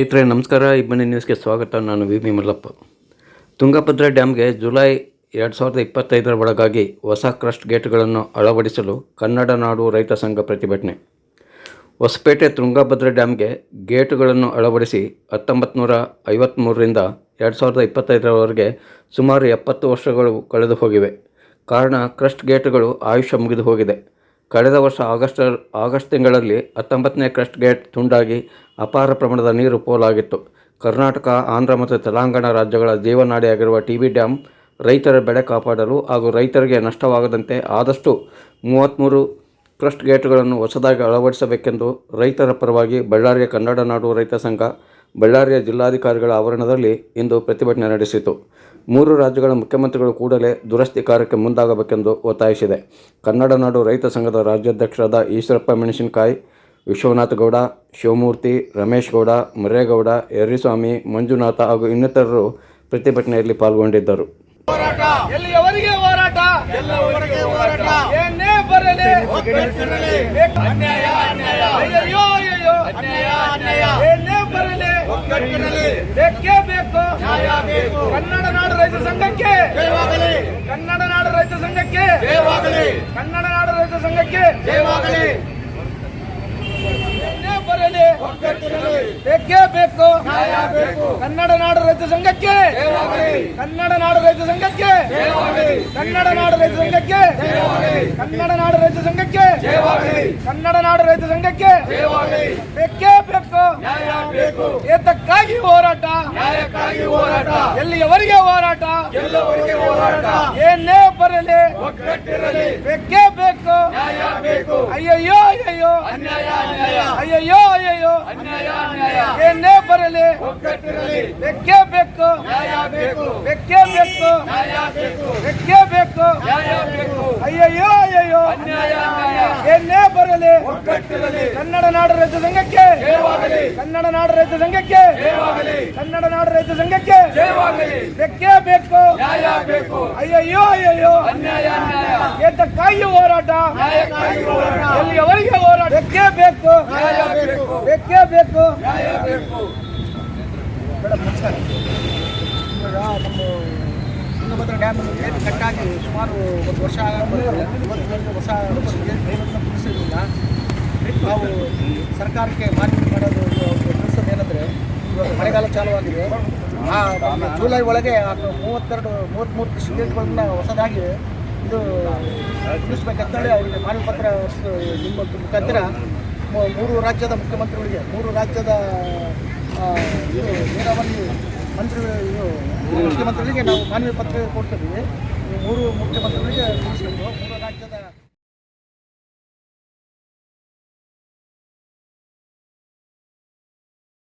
ಸ್ನೇಹಿತರೆ, ನಮಸ್ಕಾರ. ಇಬ್ಬನಿ ನ್ಯೂಸ್ಗೆ ಸ್ವಾಗತ. ನಾನು ವಿ. ಬಿ ಮಲ್ಲಪ್ಪ. ತುಂಗಭದ್ರಾ ಡ್ಯಾಮ್ಗೆ ಜುಲೈ ಎರಡು ಸಾವಿರದ ಇಪ್ಪತ್ತೈದರ ಒಳಗಾಗಿ ಹೊಸ ಕ್ರಸ್ಟ್ ಗೇಟ್ಗಳನ್ನು ಅಳವಡಿಸಲು ಕನ್ನಡ ನಾಡು ರೈತ ಸಂಘ ಪ್ರತಿಭಟನೆ. ಹೊಸಪೇಟೆ ತುಂಗಭದ್ರಾ ಡ್ಯಾಮ್ಗೆ ಗೇಟುಗಳನ್ನು ಅಳವಡಿಸಿ ಹತ್ತೊಂಬತ್ತು ನೂರ ಐವತ್ತ್ಮೂರರಿಂದ ಎರಡು ಸಾವಿರದ ಇಪ್ಪತ್ತೈದರವರೆಗೆ ಸುಮಾರು ಎಪ್ಪತ್ತು ವರ್ಷಗಳು ಕಳೆದು ಹೋಗಿವೆ ಕಾರಣ, ಕ್ರಸ್ಟ್ ಗೇಟ್ಗಳು ಆಯುಷ್ಯ ಮುಗಿದು ಹೋಗಿದೆ ಕಳೆದ ವರ್ಷ ಆಗಸ್ಟ್ ಆಗಸ್ಟ್ ತಿಂಗಳಲ್ಲಿ ಹತ್ತೊಂಬತ್ತನೇ ಕ್ರಸ್ಟ್ ಗೇಟ್ ತುಂಡಾಗಿ ಅಪಾರ ಪ್ರಮಾಣದ ನೀರು ಪೋಲಾಗಿತ್ತು. ಕರ್ನಾಟಕ, ಆಂಧ್ರ ಮತ್ತು ತೆಲಂಗಾಣ ರಾಜ್ಯಗಳ ಜೀವನಾಡಿಯಾಗಿರುವ ಟಿ ಬಿ ಡ್ಯಾಮ್ ರೈತರ ಬೆಳೆ ಕಾಪಾಡಲು ಹಾಗೂ ರೈತರಿಗೆ ನಷ್ಟವಾಗದಂತೆ ಆದಷ್ಟು ಮೂವತ್ತ್ಮೂರು ಕ್ರಸ್ಟ್ ಗೇಟ್ಗಳನ್ನು ಹೊಸದಾಗಿ ಅಳವಡಿಸಬೇಕೆಂದು ರೈತರ ಪರವಾಗಿ ಬಳ್ಳಾರಿಯ ಕನ್ನಡ ನಾಡು ರೈತ ಸಂಘ ಬಳ್ಳಾರಿಯ ಜಿಲ್ಲಾಧಿಕಾರಿಗಳ ಆವರಣದಲ್ಲಿ ಇಂದು ಪ್ರತಿಭಟನೆ ನಡೆಸಿತು. ಮೂರು ರಾಜ್ಯಗಳ ಮುಖ್ಯಮಂತ್ರಿಗಳು ಕೂಡಲೇ ದುರಸ್ತಿ ಕಾರ್ಯಕ್ಕೆ ಮುಂದಾಗಬೇಕೆಂದು ಒತ್ತಾಯಿಸಿದೆ. ಕನ್ನಡ ನಾಡು ರೈತ ಸಂಘದ ರಾಜ್ಯಾಧ್ಯಕ್ಷರಾದ ಈಶ್ವರಪ್ಪ ಮೆಣಸಿನಕಾಯಿ ವಿಶ್ವನಾಥ ಗೌಡ ಶಿವಮೂರ್ತಿ ರಮೇಶ್ ಗೌಡ ಮರೇಗೌಡ ಯರ್ರಿಸ್ವಾಮಿ ಮಂಜುನಾಥ ಹಾಗೂ ಇನ್ನಿತರರು ಪ್ರತಿಭಟನೆಯಲ್ಲಿ ಪಾಲ್ಗೊಂಡಿದ್ದರು. ಹೋರಾಟ ಎಲ್ಲಿಯವರೆಗೆ ಹೋರಾಟ ಎಲ್ಲವರೆಗೆ ಹೋರಾಟ ಏನೇ ಬರಲಿ ಒಗ್ಗಟ್ಟಿರಲಿ ಅನ್ಯಾಯ ಅನ್ಯಾಯ ಅಯ್ಯಯ್ಯೋ ಅಯ್ಯಯ್ಯೋ ಅನ್ಯಾಯ ಅನ್ಯಾಯ ಏನೇ ಬರಲಿ ಒಗ್ಗಟ್ಟಿರಲಿ ಬೇಕೇ ಬೇಕು ನ್ಯಾಯ ಬೇಕು ಕನ್ನಡ ನಾಡು ರೈತ ಸಂಘಕ್ಕೆ. ಜಯವಾಗಲಿ. ಕನ್ನಡ ನಾಡು ರೈತ ಸಂಘಕ್ಕೆ. ಜಯವಾಗಲಿ. ಕನ್ನಡ ನಾಡು ರೈತ ಸಂಘಕ್ಕೆ. ಬರಲಿ ಬೇಕೇ ಬೇಕು. ಕನ್ನಡ ನಾಡು ರೈತ ಸಂಘಕ್ಕೆ. ಕನ್ನಡ ನಾಡು ರೈತ ಸಂಘಕ್ಕೆ. ಕನ್ನಡ ನಾಡು ರೈತ ಸಂಘಕ್ಕೆ. ಕನ್ನಡ ನಾಡು ರೈತ ಸಂಘಕ್ಕೆ. ಕನ್ನಡ ನಾಡು ರೈತ ಸಂಘಕ್ಕೆ. ಬೇಕೇ ಬೇಕು. ಬೇಕು ಏತಕ್ಕಾಗಿ ಹೋರಾಟ ನ್ಯಾಯಕ್ಕಾಗಿ ಹೋರಾಟ ಎಲ್ಲಿಯವರೆಗೆ ಹೋರಾಟ? ಎಲ್ಲವರೆಗೆ ಹೋರಾಟ? ಏನೇ ಬರಲಿ ಒಗ್ಗಟ್ಟಿರಲಿ. ಬೇಕೇ ಬೇಕು. ನ್ಯಾಯ ಬೇಕು. ಅಯ್ಯಯ್ಯೋ ಅಯ್ಯಯ್ಯೋ. ಅನ್ಯಾಯ ಅನ್ಯಾಯ. ಅಯ್ಯಯ್ಯೋ ಅಯ್ಯಯ್ಯೋ. ಅನ್ಯಾಯ ಅನ್ಯಾಯ. ಏನೇ ಬರಲಿ ಒಗ್ಗಟ್ಟಿರಲಿ. ಬೇಕೇ ಬೇಕು. ನ್ಯಾಯ ಬೇಕು. ಬೇಕೇ ಬೇಕು. ನ್ಯಾಯ ಬೇಕು. ಬೇಕೇ ಬೇಕು. ನ್ಯಾಯ ಬೇಕು. ಅಯ್ಯಯ್ಯೋ ಅಯ್ಯಯ್ಯೋ. ಅನ್ಯಾಯ ಬರಲಿ. ಕನ್ನಡ ನಾಡು ರೈತ ಸಂಘಕ್ಕೆ. ಕನ್ನಡ ನಾಡು ರೈತ ಸಂಘಕ್ಕೆ. ಕನ್ನಡ ನಾಡು ರೈತ ಸಂಘಕ್ಕೆ. ಬೆಕ್ಕೇ ಬೇಕೇ. ಅಯ್ಯಯ್ಯೋ ಅಯ್ಯಯ್ಯೋ. ಏತಕ್ಕಾಗಿ ಹೋರಾಟ? ಎಲ್ಲಿಯವರೆಗೆ ಹೋರಾಟ? ಬೆಕ್ಕೇ ಬೇಕು. ಬೆಕ್ಕೇ ಬೇಕು. ನಮ್ಮ ತುಂಗಭದ್ರಾ ಡ್ಯಾಮ್ ಕಟ್ಟಾಗಿ ಸುಮಾರು ಒಂದು ವರ್ಷ ಆಗಿ ಹೊಸ ನಾವು ಸರ್ಕಾರಕ್ಕೆ ಮಾನ್ಯ ಮಾಡೋದು ತಿಳಿಸೋದು ಏನಂದರೆ, ಇವಾಗ ಮಳೆಗಾಲ ಚಾಲುವಾಗಿದೆ. ಆ ಜುಲೈ ಒಳಗೆ ಮೂವತ್ತೆರಡು ಮೂವತ್ತ್ಮೂರು ಕೃಷಿ ಗೇಟ್ಗಳನ್ನ ಹೊಸದಾಗಿ ಇದು ತಿಳಿಸ್ಬೇಕಂತೇಳಿ ಅವರಿಗೆ ಮಾನ್ಯ ಪತ್ರ ನಿಮ್ಮ ಮುಖಾಂತರ ಮೂರು ರಾಜ್ಯದ ಮುಖ್ಯಮಂತ್ರಿಗಳಿಗೆ, ಮೂರು ರಾಜ್ಯದ ನೀರಾವರಿ ಮಂತ್ರಿ ಮುಖ್ಯಮಂತ್ರಿಗಳಿಗೆ ನಾವು ಮಾನವೀಯ ಪತ್ರ ಮುಖ್ಯಮಂತ್ರಿಗಳಿಗೆ ಈ ಮೂರು ಮುಖ್ಯಮಂತ್ರಿಗಳಿಗೆ